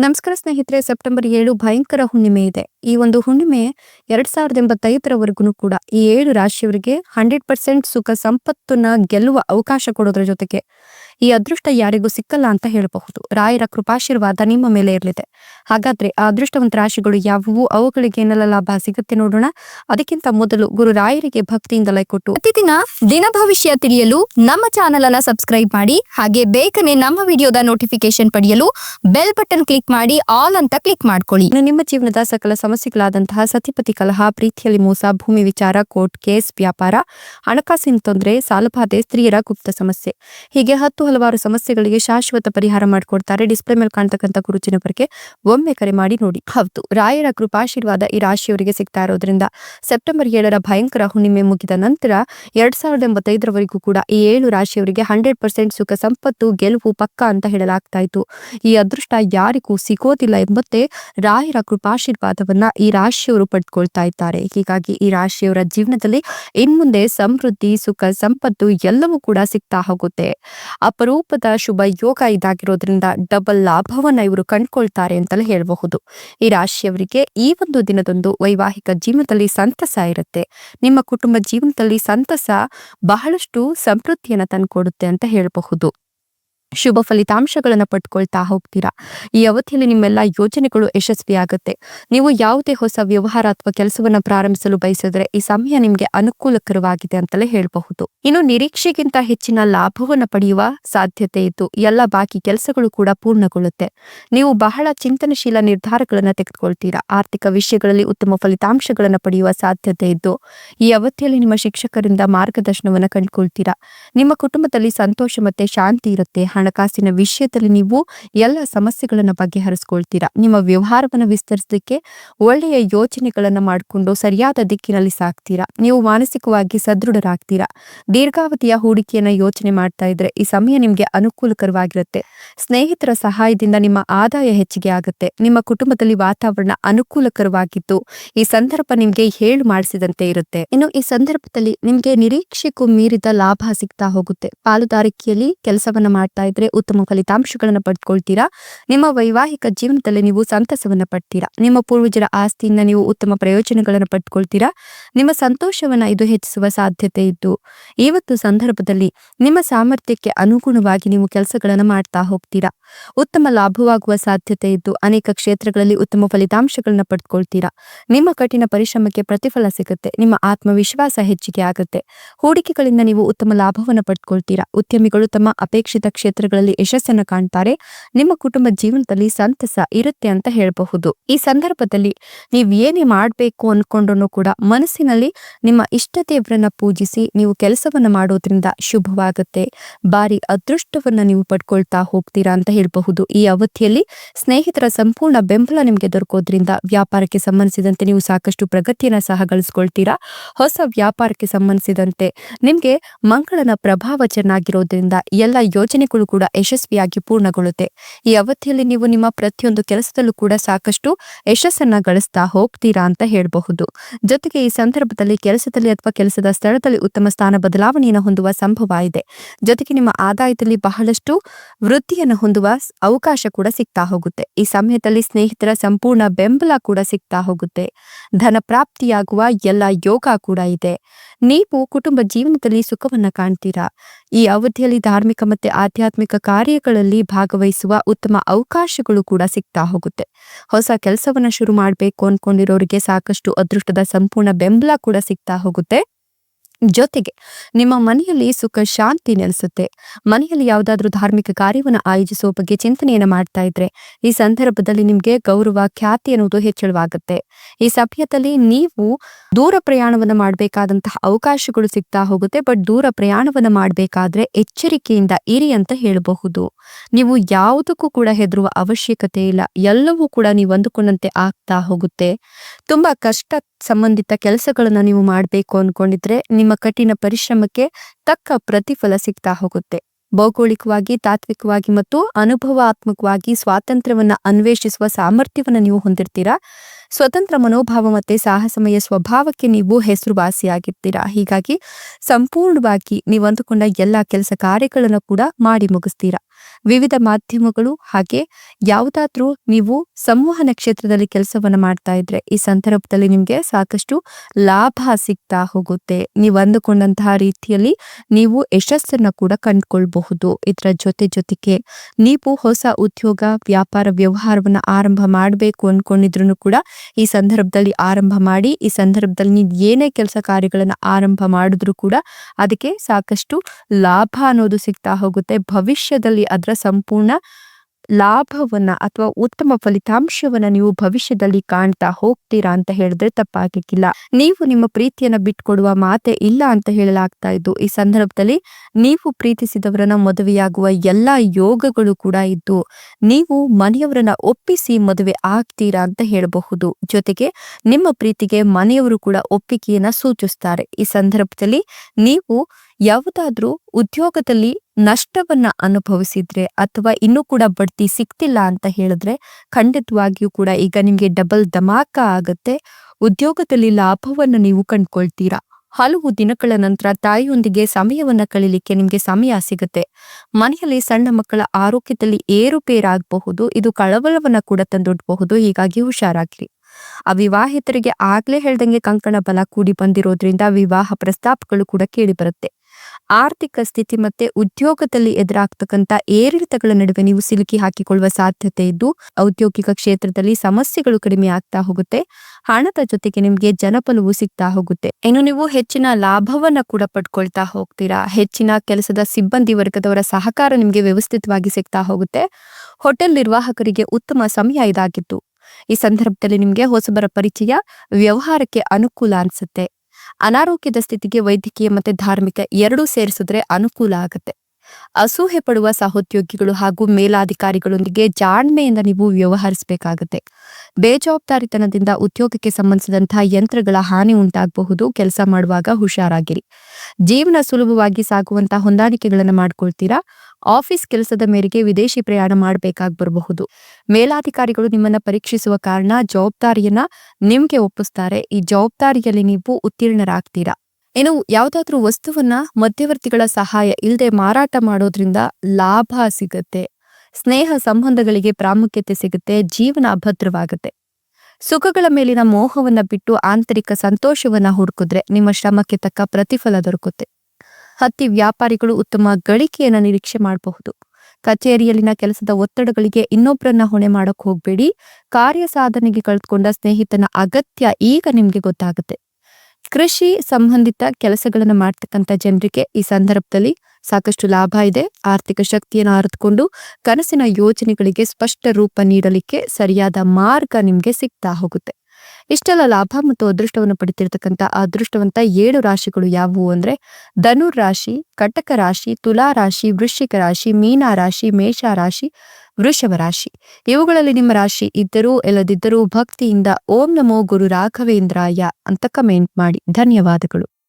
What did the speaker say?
ನಮಸ್ಕಾರ ಸ್ನೇಹಿತರೆ, ಸೆಪ್ಟೆಂಬರ್ ಏಳು ಭಯಂಕರ ಹುಣ್ಣಿಮೆ ಇದೆ. ಈ ಒಂದು ಹುಣ್ಣಿಮೆ ಎರಡ್ ಸಾವಿರದ ಎಂಬತ್ತೈದರವರೆಗೂ ಕೂಡ ಈ ಏಳು ರಾಶಿಯವರಿಗೆ ಹಂಡ್ರೆಡ್ ಪರ್ಸೆಂಟ್ ಸುಖ, ಸಂಪತ್ತನ್ನ ಗೆಲ್ಲುವ ಅವಕಾಶ ಕೊಡೋದ್ರ ಜೊತೆಗೆ ಈ ಅದೃಷ್ಟ ಯಾರಿಗೂ ಸಿಕ್ಕಲ್ಲ ಅಂತ ಹೇಳಬಹುದು. ರಾಯರ ಕೃಪಾಶೀರ್ವಾದ ನಿಮ್ಮ ಮೇಲೆ ಇರಲಿದೆ. ಹಾಗಾದ್ರೆ ಆ ಅದೃಷ್ಟವಂತ ರಾಶಿಗಳು ಯಾವುವು? ಅವುಗಳಿಗೆ ಏನೆಲ್ಲ ಲಾಭ ಸಿಗುತ್ತೆ ನೋಡೋಣ. ಅದಕ್ಕಿಂತ ಮೊದಲು ಗುರು ರಾಯರಿಗೆ ಭಕ್ತಿಯಿಂದ ಲೈ ಕೊಟ್ಟು ಪ್ರತಿದಿನ ದಿನ ಭವಿಷ್ಯ ತಿಳಿಯಲು ನಮ್ಮ ಚಾನೆಲ್ ಅನ್ನ ಸಬ್ಸ್ಕ್ರೈಬ್ ಮಾಡಿ, ಹಾಗೆ ಬೇಗನೆ ನಮ್ಮ ವಿಡಿಯೋದ ನೋಟಿಫಿಕೇಶನ್ ಪಡೆಯಲು ಬೆಲ್ ಬಟನ್ ಕ್ಲಿಕ್ ಮಾಡಿ ಆಲ್ ಅಂತ ಕ್ಲಿಕ್ ಮಾಡ್ಕೊಳ್ಳಿ. ಇನ್ನು ನಿಮ್ಮ ಜೀವನದ ಸಕಲ ಸಮಸ್ಯೆಗಳಾದಂತಹ ಸತಿಪತಿ ಕಲಹ, ಪ್ರೀತಿಯಲ್ಲಿ ಮೋಸ, ಭೂಮಿ ವಿಚಾರ ಕೋರ್ಟ್ ಕೇಸ್ ವ್ಯಾಪಾರ, ಹಣಕಾಸಿನ ತೊಂದರೆ, ಸಾಲಬಾಧೆ, ಸ್ತ್ರೀಯರ ಗುಪ್ತ ಸಮಸ್ಯೆ. ಹೀಗೆ ಹತ್ತು ಹಲವಾರು ಸಮಸ್ಯೆಗಳಿಗೆ ಶಾಶ್ವತ ಪರಿಹಾರ ಮಾಡಿಕೊಡ್ತಾರೆ. ಡಿಸ್ಪ್ಲೇ ಮೇಲೆ ಕಾಣ್ತಕ್ಕಂಥ ಕುರುಚಿನ ಬಗ್ಗೆ ಒಮ್ಮೆ ಕರೆ ಮಾಡಿ ನೋಡಿ. ಹೌದು, ರಾಯರ ಕೃಪಾಶೀರ್ವಾದ ಈ ರಾಶಿಯವರಿಗೆ ಸಿಗ್ತಾ ಇರೋದ್ರಿಂದ ಸೆಪ್ಟೆಂಬರ್ ಏಳರ ಭಯಂಕರ ಹುಣ್ಣಿಮೆ ಮುಗಿದ ನಂತರ ಎರಡ್ ಸಾವಿರದ ಎಂಬತ್ತೈದರವರೆಗೂ ಕೂಡ ಈ ಏಳು ರಾಶಿಯವರಿಗೆ ಹಂಡ್ರೆಡ್ ಪರ್ಸೆಂಟ್ ಸುಖ ಸಂಪತ್ತು, ಗೆಲುವು ಪಕ್ಕ ಅಂತ ಹೇಳಲಾಗ್ತಾ ಇತ್ತು. ಈ ಅದೃಷ್ಟ ಯಾರಿಗೂ ಸಿಗೋದಿಲ್ಲ ಎಂಬಂತೆ ರಾಯರ ಕೃಪಾಶೀರ್ವಾದವನ್ನ ಈ ರಾಶಿಯವರು ಪಡ್ಕೊಳ್ತಾ ಇದ್ದಾರೆ. ಹೀಗಾಗಿ ಈ ರಾಶಿಯವರ ಜೀವನದಲ್ಲಿ ಇನ್ಮುಂದೆ ಸಮೃದ್ಧಿ, ಸುಖ, ಸಂಪತ್ತು ಎಲ್ಲವೂ ಕೂಡ ಸಿಗ್ತಾ ಹೋಗುತ್ತೆ. ಅಪರೂಪದ ಶುಭ ಯೋಗ ಇದಾಗಿರೋದ್ರಿಂದ ಡಬಲ್ ಲಾಭವನ್ನ ಇವರು ಕಂಡ್ಕೊಳ್ತಾರೆ ಅಂತಲೇ ಹೇಳಬಹುದು. ಈ ರಾಶಿಯವರಿಗೆ ಈ ಒಂದು ದಿನದಂದು ವೈವಾಹಿಕ ಜೀವನದಲ್ಲಿ ಸಂತಸ ಇರುತ್ತೆ. ನಿಮ್ಮ ಕುಟುಂಬ ಜೀವನದಲ್ಲಿ ಸಂತಸ ಬಹಳಷ್ಟು ಸಮೃದ್ಧಿಯನ್ನು ತಂದುಕೊಡುತ್ತೆ ಅಂತ ಹೇಳಬಹುದು. ಶುಭ ಫಲಿತಾಂಶಗಳನ್ನು ಪಡ್ಕೊಳ್ತಾ ಹೋಗ್ತೀರಾ? ಈ ಅವಧಿಯಲ್ಲಿ ನಿಮ್ಮೆಲ್ಲ ಯೋಜನೆಗಳು ಯಶಸ್ವಿಯಾಗುತ್ತೆ ನೀವು ಯಾವುದೇ ಹೊಸ ವ್ಯವಹಾರ ಅಥವಾ ಕೆಲಸವನ್ನು ಪ್ರಾರಂಭಿಸಲು ಬಯಸಿದ್ರೆ ಈ ಸಮಯ ನಿಮಗೆ ಅನುಕೂಲಕರವಾಗಿದೆ ಅಂತಲೇ ಹೇಳಬಹುದು. ಇನ್ನು ನಿರೀಕ್ಷೆಗಿಂತ ಹೆಚ್ಚಿನ ಲಾಭವನ್ನು ಪಡೆಯುವ ಸಾಧ್ಯತೆ ಇದ್ದು, ಎಲ್ಲ ಬಾಕಿ ಕೆಲಸಗಳು ಕೂಡ ಪೂರ್ಣಗೊಳ್ಳುತ್ತೆ. ನೀವು ಬಹಳ ಚಿಂತನಶೀಲ ನಿರ್ಧಾರಗಳನ್ನು ತೆಗೆದುಕೊಳ್ತೀರಾ? ಆರ್ಥಿಕ ವಿಷಯಗಳಲ್ಲಿ ಉತ್ತಮ ಫಲಿತಾಂಶಗಳನ್ನು ಪಡೆಯುವ ಸಾಧ್ಯತೆ ಇದ್ದು, ಈ ಅವಧಿಯಲ್ಲಿ ನಿಮ್ಮ ಶಿಕ್ಷಕರಿಂದ ಮಾರ್ಗದರ್ಶನವನ್ನು ಕಂಡುಕೊಳ್ತೀರಾ? ನಿಮ್ಮ ಕುಟುಂಬದಲ್ಲಿ ಸಂತೋಷ ಮತ್ತೆ ಶಾಂತಿ ಇರುತ್ತೆ. ಹಣಕಾಸಿನ ವಿಷಯದಲ್ಲಿ ನೀವು ಎಲ್ಲ ಸಮಸ್ಯೆಗಳನ್ನು ಬಗೆಹರಿಸ್ಕೊಳ್ತೀರಾ? ನಿಮ್ಮ ವ್ಯವಹಾರವನ್ನು ವಿಸ್ತರಿಸಲಿಕ್ಕೆ ಒಳ್ಳೆಯ ಯೋಜನೆಗಳನ್ನು ಮಾಡಿಕೊಂಡು ಸರಿಯಾದ ದಿಕ್ಕಿನಲ್ಲಿ ಸಾಕ್ತೀರಾ ನೀವು ಮಾನಸಿಕವಾಗಿ ಸದೃಢರಾಗ್ತೀರಾ? ದೀರ್ಘಾವಧಿಯ ಹೂಡಿಕೆಯನ್ನ ಯೋಚನೆ ಮಾಡ್ತಾ ಇದ್ರೆ ಈ ಸಮಯ ನಿಮ್ಗೆ ಅನುಕೂಲಕರವಾಗಿರುತ್ತೆ. ಸ್ನೇಹಿತರ ಸಹಾಯದಿಂದ ನಿಮ್ಮ ಆದಾಯ ಹೆಚ್ಚಿಗೆ ಆಗುತ್ತೆ. ನಿಮ್ಮ ಕುಟುಂಬದಲ್ಲಿ ವಾತಾವರಣ ಅನುಕೂಲಕರವಾಗಿದ್ದು, ಈ ಸಂದರ್ಭ ನಿಮ್ಗೆ ಹೇಳು ಮಾಡಿಸಿದಂತೆ ಇರುತ್ತೆ. ಇನ್ನು ಈ ಸಂದರ್ಭದಲ್ಲಿ ನಿಮ್ಗೆ ನಿರೀಕ್ಷೆಗೂ ಮೀರಿದ ಲಾಭ ಸಿಗ್ತಾ ಹೋಗುತ್ತೆ. ಪಾಲುದಾರಿಕೆಯಲ್ಲಿ ಕೆಲಸವನ್ನ ಮಾಡ್ತಾ ಇದ್ರೆ ಉತ್ತಮ ಫಲಿತಾಂಶಗಳನ್ನ ಪಡ್ಕೊಳ್ತೀರಾ? ನಿಮ್ಮ ವೈವಾಹಿಕ ಜೀವನದಲ್ಲಿ ನೀವು ಸಂತಸವನ್ನ ಪಡ್ತೀರಾ? ನಿಮ್ಮ ಪೂರ್ವಜರ ಆಸ್ತಿಯಿಂದ ನೀವು ಉತ್ತಮ ಪ್ರಯೋಜನಗಳನ್ನು ಪಡ್ಕೊಳ್ತೀರಾ? ನಿಮ್ಮ ಸಂತೋಷವನ್ನ ಇದು ಹೆಚ್ಚಿಸುವ ಸಾಧ್ಯತೆ ಇದ್ದು ಇವತ್ತು ಸಂದರ್ಭದಲ್ಲಿ ನಿಮ್ಮ ಸಾಮರ್ಥ್ಯಕ್ಕೆ ಅನುಗುಣವಾಗಿ ನೀವು ಕೆಲಸಗಳನ್ನು ಮಾಡ್ತಾ ಹೋಗ್ತೀರಾ? ಉತ್ತಮ ಲಾಭವಾಗುವ ಸಾಧ್ಯತೆ ಇದ್ದು ಅನೇಕ ಕ್ಷೇತ್ರಗಳಲ್ಲಿ ಉತ್ತಮ ಫಲಿತಾಂಶಗಳನ್ನ ಪಡ್ಕೊಳ್ತೀರಾ? ನಿಮ್ಮ ಕಠಿಣ ಪರಿಶ್ರಮಕ್ಕೆ ಪ್ರತಿಫಲ ಸಿಗುತ್ತೆ, ನಿಮ್ಮ ಆತ್ಮವಿಶ್ವಾಸ ಹೆಚ್ಚಿಗೆ ಆಗುತ್ತೆ. ಹೂಡಿಕೆಗಳಿಂದ ನೀವು ಉತ್ತಮ ಲಾಭವನ್ನು ಪಡ್ಕೊಳ್ತೀರಾ? ಉದ್ಯಮಿಗಳು ತಮ್ಮ ಅಪೇಕ್ಷಿತ ಕ್ಷೇತ್ರಗಳಲ್ಲಿ ಯಶಸ್ಸನ್ನು ಕಾಣ್ತಾರೆ, ನಿಮ್ಮ ಕುಟುಂಬ ಜೀವನದಲ್ಲಿ ಸಂತಸ ಇರುತ್ತೆ ಅಂತ ಹೇಳಬಹುದು. ಈ ಸಂದರ್ಭದಲ್ಲಿ ನೀವು ಏನೇ ಮಾಡಬೇಕು ಅನ್ಕೊಂಡ್ರು ಕೂಡ ಮನಸ್ಸಿನಲ್ಲಿ ನಿಮ್ಮ ಇಷ್ಟ ದೇವರನ್ನ ಪೂಜಿಸಿ ನೀವು ಕೆಲಸವನ್ನ ಮಾಡೋದ್ರಿಂದ ಶುಭವಾಗುತ್ತೆ. ಬಾರಿ ಅದೃಷ್ಟವನ್ನ ನೀವು ಪಡ್ಕೊಳ್ತಾ ಹೋಗ್ತೀರಾ ಅಂತ ಹೇಳಬಹುದು. ಈ ಅವಧಿಯಲ್ಲಿ ಸ್ನೇಹಿತರ ಸಂಪೂರ್ಣ ಬೆಂಬಲ ನಿಮಗೆ ದೊರಕೋದ್ರಿಂದ ವ್ಯಾಪಾರಕ್ಕೆ ಸಂಬಂಧಿಸಿದಂತೆ ನೀವು ಸಾಕಷ್ಟು ಪ್ರಗತಿಯನ್ನ ಸಹ ಗಳಿಸ್ಕೊಳ್ತೀರಾ. ಹೊಸ ವ್ಯಾಪಾರಕ್ಕೆ ಸಂಬಂಧಿಸಿದಂತೆ ನಿಮ್ಗೆ ಮಂಗಳನ ಪ್ರಭಾವ ಚೆನ್ನಾಗಿರೋದ್ರಿಂದ ಎಲ್ಲ ಯೋಜನೆಗಳು ಕೂಡ ಯಶಸ್ವಿಯಾಗಿ ಪೂರ್ಣಗೊಳ್ಳುತ್ತೆ. ಈ ಅವಧಿಯಲ್ಲಿ ನೀವು ನಿಮ್ಮ ಪ್ರತಿಯೊಂದು ಕೆಲಸದಲ್ಲೂ ಕೂಡ ಸಾಕಷ್ಟು ಯಶಸ್ಸನ್ನ ಗಳಿಸ್ತಾ ಹೋಗ್ತೀರಾ ಅಂತ ಹೇಳಬಹುದು. ಜೊತೆಗೆ ಈ ಸಂದರ್ಭದಲ್ಲಿ ಕೆಲಸದಲ್ಲಿ ಅಥವಾ ಕೆಲಸದ ಸ್ಥಳದಲ್ಲಿ ಉತ್ತಮ ಸ್ಥಾನ ಬದಲಾವಣೆಯನ್ನು ಹೊಂದುವ ಸಂಭವ ಇದೆ. ಜೊತೆಗೆ ನಿಮ್ಮ ಆದಾಯದಲ್ಲಿ ಬಹಳಷ್ಟು ವೃದ್ಧಿಯನ್ನು ಹೊಂದುವ ಅವಕಾಶ ಕೂಡ ಸಿಗ್ತಾ ಹೋಗುತ್ತೆ. ಈ ಸಮಯದಲ್ಲಿ ಸ್ನೇಹಿತರ ಸಂಪೂರ್ಣ ಬೆಂಬಲ ಕೂಡ ಸಿಗ್ತಾ ಹೋಗುತ್ತೆ. ಧನ ಪ್ರಾಪ್ತಿಯಾಗುವ ಎಲ್ಲ ಯೋಗ ಕೂಡ ಇದೆ. ನೀವು ಕುಟುಂಬ ಜೀವನದಲ್ಲಿ ಸುಖವನ್ನ ಕಾಣ್ತೀರಾ? ಈ ಅವಧಿಯಲ್ಲಿ ಧಾರ್ಮಿಕ ಮತ್ತೆ ಆಧ್ಯಾತ್ಮಿಕ ಕಾರ್ಯಗಳಲ್ಲಿ ಭಾಗವಹಿಸುವ ಉತ್ತಮ ಅವಕಾಶಗಳು ಕೂಡ ಸಿಗ್ತಾ ಹೋಗುತ್ತೆ. ಹೊಸ ಕೆಲಸವನ್ನ ಶುರು ಮಾಡಬೇಕು ಅನ್ಕೊಂಡಿರೋರಿಗೆ ಸಾಕಷ್ಟು ಅದೃಷ್ಟದ ಸಂಪೂರ್ಣ ಬೆಂಬಲ ಕೂಡ ಸಿಗ್ತಾ ಹೋಗುತ್ತೆ. ಜೊತೆಗೆ ನಿಮ್ಮ ಮನೆಯಲ್ಲಿ ಸುಖ, ಶಾಂತಿ ನೆಲೆಸುತ್ತೆ. ಮನೆಯಲ್ಲಿ ಯಾವುದಾದ್ರೂ ಧಾರ್ಮಿಕ ಕಾರ್ಯವನ್ನು ಆಯೋಜಿಸುವ ಬಗ್ಗೆ ಚಿಂತನೆಯನ್ನ ಮಾಡ್ತಾ ಇದ್ರೆ ಈ ಸಂದರ್ಭದಲ್ಲಿ ನಿಮಗೆ ಗೌರವ, ಖ್ಯಾತಿ ಅನ್ನೋದು ಹೆಚ್ಚಳವಾಗುತ್ತೆ. ಈ ಸಭ್ಯದಲ್ಲಿ ನೀವು ದೂರ ಪ್ರಯಾಣವನ್ನ ಮಾಡಬೇಕಾದಂತಹ ಅವಕಾಶಗಳು ಸಿಗ್ತಾ ಹೋಗುತ್ತೆ. ಬಟ್ ದೂರ ಪ್ರಯಾಣವನ್ನ ಮಾಡಬೇಕಾದ್ರೆ ಎಚ್ಚರಿಕೆಯಿಂದ ಇರಿ ಅಂತ ಹೇಳಬಹುದು. ನೀವು ಯಾವುದಕ್ಕೂ ಕೂಡ ಹೆದರುವ ಅವಶ್ಯಕತೆ ಇಲ್ಲ. ಎಲ್ಲವೂ ಕೂಡ ನೀವು ಅಂದುಕೊಂಡಂತೆ ಆಗ್ತಾ ಹೋಗುತ್ತೆ. ತುಂಬಾ ಕಷ್ಟ ಸಂಬಂಧಿತ ಕೆಲಸಗಳನ್ನ ನೀವು ಮಾಡಬೇಕು ಅನ್ಕೊಂಡಿದ್ರೆ ನಿಮ್ಮ ಕಠಿಣ ಪರಿಶ್ರಮಕ್ಕೆ ತಕ್ಕ ಪ್ರತಿಫಲ ಸಿಗ್ತಾ ಹೋಗುತ್ತೆ. ಭೌಗೋಳಿಕವಾಗಿ, ತಾತ್ವಿಕವಾಗಿ ಮತ್ತು ಅನುಭವಾತ್ಮಕವಾಗಿ ಸ್ವಾತಂತ್ರ್ಯವನ್ನ ಅನ್ವೇಷಿಸುವ ಸಾಮರ್ಥ್ಯವನ್ನ ನೀವು ಹೊಂದಿರ್ತೀರಾ? ಸ್ವತಂತ್ರ ಮನೋಭಾವ ಮತ್ತೆ ಸಾಹಸಮಯ ಸ್ವಭಾವಕ್ಕೆ ನೀವು ಹೆಸರುವಾಸಿಯಾಗಿರ್ತೀರಾ? ಹೀಗಾಗಿ ಸಂಪೂರ್ಣವಾಗಿ ನೀವು ಅಂದುಕೊಂಡ ಎಲ್ಲ ಕೆಲಸ ಕಾರ್ಯಗಳನ್ನು ಕೂಡ ಮಾಡಿ ಮುಗಿಸ್ತೀರಾ? ವಿವಿಧ ಮಾಧ್ಯಮಗಳು ಹಾಗೆ ಯಾವುದಾದ್ರೂ ನೀವು ಸಂವಹನ ಕ್ಷೇತ್ರದಲ್ಲಿ ಕೆಲಸವನ್ನು ಮಾಡ್ತಾ ಇದ್ರೆ ಈ ಸಂದರ್ಭದಲ್ಲಿ ನಿಮ್ಗೆ ಸಾಕಷ್ಟು ಲಾಭ ಸಿಗ್ತಾ ಹೋಗುತ್ತೆ. ನೀವು ಅಂದುಕೊಂಡಂತಹ ರೀತಿಯಲ್ಲಿ ನೀವು ಯಶಸ್ಸನ್ನ ಕೂಡ ಕಂಡುಕೊಳ್ಬಹುದು. ಇದರ ಜೊತೆ ಜೊತೆಗೆ ನೀವು ಹೊಸ ಉದ್ಯೋಗ, ವ್ಯಾಪಾರ ವ್ಯವಹಾರವನ್ನ ಆರಂಭ ಮಾಡಬೇಕು ಅನ್ಕೊಂಡಿದ್ರು ಕೂಡ ಈ ಸಂದರ್ಭದಲ್ಲಿ ಆರಂಭ ಮಾಡಿ, ಈ ಸಂದರ್ಭದಲ್ಲಿ ನೀವು ಏನೇ ಕೆಲಸ ಕಾರ್ಯಗಳನ್ನ ಆರಂಭ ಮಾಡಿದ್ರು ಕೂಡ ಅದಕ್ಕೆ ಸಾಕಷ್ಟು ಲಾಭ ಅನ್ನೋದು ಸಿಗ್ತಾ ಹೋಗುತ್ತೆ. ಭವಿಷ್ಯದಲ್ಲಿ ಅದರ ಸಂಪೂರ್ಣ ಲಾಭವನ್ನ ಅಥವಾ ಉತ್ತಮ ಫಲಿತಾಂಶವನ್ನ ನೀವು ಭವಿಷ್ಯದಲ್ಲಿ ಕಾಣ್ತಾ ಹೋಗ್ತೀರಾ ಅಂತ ಹೇಳಿದ್ರೆ ತಪ್ಪಾಗಿಕ್ಕಿಲ್ಲ ನೀವು ನಿಮ್ಮ ಪ್ರೀತಿಯನ್ನ ಬಿಟ್ಕೊಡುವ ಮಾತೆ ಇಲ್ಲ ಅಂತ ಹೇಳಲಾಗ್ತಾ ಇದ್ದು, ಈ ಸಂದರ್ಭದಲ್ಲಿ ನೀವು ಪ್ರೀತಿಸಿದವರನ್ನ ಮದುವೆಯಾಗುವ ಎಲ್ಲಾ ಯೋಗಗಳು ಕೂಡ ಇದ್ದು, ನೀವು ಮನೆಯವರನ್ನ ಒಪ್ಪಿಸಿ ಮದುವೆ ಆಗ್ತೀರಾ ಅಂತ ಹೇಳಬಹುದು. ಜೊತೆಗೆ ನಿಮ್ಮ ಪ್ರೀತಿಗೆ ಮನೆಯವರು ಕೂಡ ಒಪ್ಪಿಗೆಯನ್ನ ಸೂಚಿಸ್ತಾರೆ. ಈ ಸಂದರ್ಭದಲ್ಲಿ ನೀವು ಯಾವುದಾದ್ರೂ ಉದ್ಯೋಗದಲ್ಲಿ ನಷ್ಟವನ್ನ ಅನುಭವಿಸಿದ್ರೆ ಅಥವಾ ಇನ್ನೂ ಕೂಡ ಬಡ್ತಿ ಸಿಕ್ತಿಲ್ಲ ಅಂತ ಹೇಳಿದ್ರೆ ಖಂಡಿತವಾಗಿಯೂ ಕೂಡ ಈಗ ನಿಮ್ಗೆ ಡಬಲ್ ಧಮಾಕ ಆಗತ್ತೆ. ಉದ್ಯೋಗದಲ್ಲಿ ಲಾಭವನ್ನ ನೀವು ಕಂಡ್ಕೊಳ್ತೀರಾ. ಹಲವು ದಿನಗಳ ನಂತರ ತಾಯಿಯೊಂದಿಗೆ ಸಮಯವನ್ನ ಕಳೀಲಿಕ್ಕೆ ನಿಮ್ಗೆ ಸಮಯ ಸಿಗುತ್ತೆ. ಮನೆಯಲ್ಲಿ ಸಣ್ಣ ಮಕ್ಕಳ ಆರೋಗ್ಯದಲ್ಲಿ ಏರುಪೇರಾಗಬಹುದು, ಇದು ಕಳವಳವನ್ನ ಕೂಡ ತಂದೊಡ್ಬಹುದು, ಹೀಗಾಗಿ ಹುಷಾರಾಗಿರಿ. ಅವಿವಾಹಿತರಿಗೆ ಆಗ್ಲೇ ಹೇಳ್ದಂಗೆ ಕಂಕಣ ಬಲ ಕೂಡಿ ಬಂದಿರೋದ್ರಿಂದ ವಿವಾಹ ಪ್ರಸ್ತಾಪಗಳು ಕೂಡ ಕೇಳಿ ಬರುತ್ತೆ. ಆರ್ಥಿಕ ಸ್ಥಿತಿ ಮತ್ತೆ ಉದ್ಯೋಗದಲ್ಲಿ ಎದುರಾಗ್ತಕ್ಕಂಥ ಏರಿಳಿತಗಳ ನಡುವೆ ನೀವು ಸಿಲುಕಿ ಹಾಕಿಕೊಳ್ಳುವ ಸಾಧ್ಯತೆ ಇದ್ದು, ಔದ್ಯೋಗಿಕ ಕ್ಷೇತ್ರದಲ್ಲಿ ಸಮಸ್ಯೆಗಳು ಕಡಿಮೆ ಆಗ್ತಾ ಹೋಗುತ್ತೆ. ಹಣದ ಜೊತೆಗೆ ನಿಮ್ಗೆ ಜನಪಲವು ಸಿಗ್ತಾ ಹೋಗುತ್ತೆ. ಇನ್ನು ನೀವು ಹೆಚ್ಚಿನ ಲಾಭವನ್ನ ಕೂಡ ಪಡ್ಕೊಳ್ತಾ ಹೋಗ್ತೀರಾ. ಹೆಚ್ಚಿನ ಕೆಲಸದ ಸಿಬ್ಬಂದಿ ವರ್ಗದವರ ಸಹಕಾರ ನಿಮ್ಗೆ ವ್ಯವಸ್ಥಿತವಾಗಿ ಸಿಗ್ತಾ ಹೋಗುತ್ತೆ. ಹೋಟೆಲ್ ನಿರ್ವಾಹಕರಿಗೆ ಉತ್ತಮ ಸಮಯ ಇದಾಗಿತ್ತು ಈ ಸಂದರ್ಭದಲ್ಲಿ ನಿಮ್ಗೆ ಹೊಸಬರ ಪರಿಚಯ, ವ್ಯವಹಾರಕ್ಕೆ ಅನುಕೂಲ ಅನ್ಸುತ್ತೆ. ಅನಾರೋಗ್ಯದ ಸ್ಥಿತಿಗೆ ವೈದ್ಯಕೀಯ ಮತ್ತೆ ಧಾರ್ಮಿಕ ಎರಡೂ ಸೇರಿಸಿದ್ರೆ ಅನುಕೂಲ ಆಗುತ್ತೆ. ಅಸೂಹೆ ಪಡುವ ಸಹೋದ್ಯೋಗಿಗಳು ಹಾಗೂ ಮೇಲಾಧಿಕಾರಿಗಳೊಂದಿಗೆ ಜಾಣ್ಮೆಯಿಂದ ನೀವು ವ್ಯವಹರಿಸಬೇಕಾಗುತ್ತೆ. ಬೇಜವಾಬ್ದಾರಿತನದಿಂದ ಉದ್ಯೋಗಕ್ಕೆ ಸಂಬಂಧಿಸಿದಂತಹ ಯಂತ್ರಗಳ ಹಾನಿ ಉಂಟಾಗಬಹುದು. ಕೆಲಸ ಮಾಡುವಾಗ ಹುಷಾರಾಗಿರಿ. ಜೀವನ ಸುಲಭವಾಗಿ ಸಾಗುವಂತಹ ಹೊಂದಾಣಿಕೆಗಳನ್ನು ಮಾಡ್ಕೊಳ್ತೀರಾ? ಆಫೀಸ್ ಕೆಲಸದ ಮೇರೆಗೆ ವಿದೇಶಿ ಪ್ರಯಾಣ ಮಾಡಬೇಕಾಗಿ ಬರಬಹುದು. ಮೇಲಾಧಿಕಾರಿಗಳು ನಿಮ್ಮನ್ನ ಪರೀಕ್ಷಿಸುವ ಕಾರಣ ಜವಾಬ್ದಾರಿಯನ್ನ ನಿಮ್ಗೆ ಒಪ್ಪಿಸ್ತಾರೆ. ಈ ಜವಾಬ್ದಾರಿಯಲ್ಲಿ ನೀವು ಉತ್ತೀರ್ಣರಾಗ್ತೀರಾ? ಏನು ಯಾವ್ದಾದ್ರೂ ವಸ್ತುವನ್ನ ಮಧ್ಯವರ್ತಿಗಳ ಸಹಾಯ ಇಲ್ಲದೆ ಮಾರಾಟ ಮಾಡೋದ್ರಿಂದ ಲಾಭ ಸಿಗುತ್ತೆ. ಸ್ನೇಹ ಸಂಬಂಧಗಳಿಗೆ ಪ್ರಾಮುಖ್ಯತೆ ಸಿಗುತ್ತೆ. ಜೀವನ ಅಭದ್ರವಾಗುತ್ತೆ. ಸುಖಗಳ ಮೇಲಿನ ಮೋಹವನ್ನ ಬಿಟ್ಟು ಆಂತರಿಕ ಸಂತೋಷವನ್ನ ಹುಡುಕಿದ್ರೆ ನಿಮ್ಮ ಶ್ರಮಕ್ಕೆ ತಕ್ಕ ಪ್ರತಿಫಲ ದೊರಕುತ್ತೆ. ಹತ್ತಿ ವ್ಯಾಪಾರಿಗಳು ಉತ್ತಮ ಗಳಿಕೆಯನ್ನು ನಿರೀಕ್ಷೆ ಮಾಡಬಹುದು. ಕಚೇರಿಯಲ್ಲಿನ ಕೆಲಸದ ಒತ್ತಡಗಳಿಗೆ ಇನ್ನೊಬ್ಬರನ್ನ ಹೊಣೆ ಮಾಡಕ್ ಹೋಗ್ಬೇಡಿ. ಕಾರ್ಯ ಸಾಧನೆಗೆ ಕಳೆದುಕೊಂಡ ಸ್ನೇಹಿತನ ಅಗತ್ಯ ಈಗ ನಿಮ್ಗೆ ಗೊತ್ತಾಗುತ್ತೆ. ಕೃಷಿ ಸಂಬಂಧಿತ ಕೆಲಸಗಳನ್ನು ಮಾಡ್ತಕ್ಕಂಥ ಜನರಿಗೆ ಈ ಸಂದರ್ಭದಲ್ಲಿ ಸಾಕಷ್ಟು ಲಾಭ ಇದೆ. ಆರ್ಥಿಕ ಶಕ್ತಿಯನ್ನು ಅರಿತುಕೊಂಡು ಕನಸಿನ ಯೋಜನೆಗಳಿಗೆ ಸ್ಪಷ್ಟ ರೂಪ ನೀಡಲಿಕ್ಕೆ ಸರಿಯಾದ ಮಾರ್ಗ ನಿಮ್ಗೆ ಸಿಗ್ತಾ ಹೋಗುತ್ತೆ. ಇಷ್ಟೆಲ್ಲ ಲಾಭ ಮತ್ತು ಅದೃಷ್ಟವನ್ನು ಪಡಿತಿರ್ತಕ್ಕಂಥ ಅದೃಷ್ಟವಂತ ಏಳು ರಾಶಿಗಳು ಯಾವುವು ಅಂದ್ರೆ ಧನುರ್ ರಾಶಿ, ಕಟಕ ರಾಶಿ, ತುಲಾ ರಾಶಿ, ವೃಶ್ಚಿಕ ರಾಶಿ, ಮೀನ ರಾಶಿ, ಮೇಷ ರಾಶಿ, ವೃಷಭ ರಾಶಿ. ಇವುಗಳಲ್ಲಿ ನಿಮ್ಮ ರಾಶಿ ಇದ್ದರೂ ಇಲ್ಲದಿದ್ದರೂ ಭಕ್ತಿಯಿಂದ ಓಂ ನಮೋ ಗುರು ರಾಘವೇಂದ್ರಾಯ ಅಂತ ಕಮೆಂಟ್ ಮಾಡಿ. ಧನ್ಯವಾದಗಳು.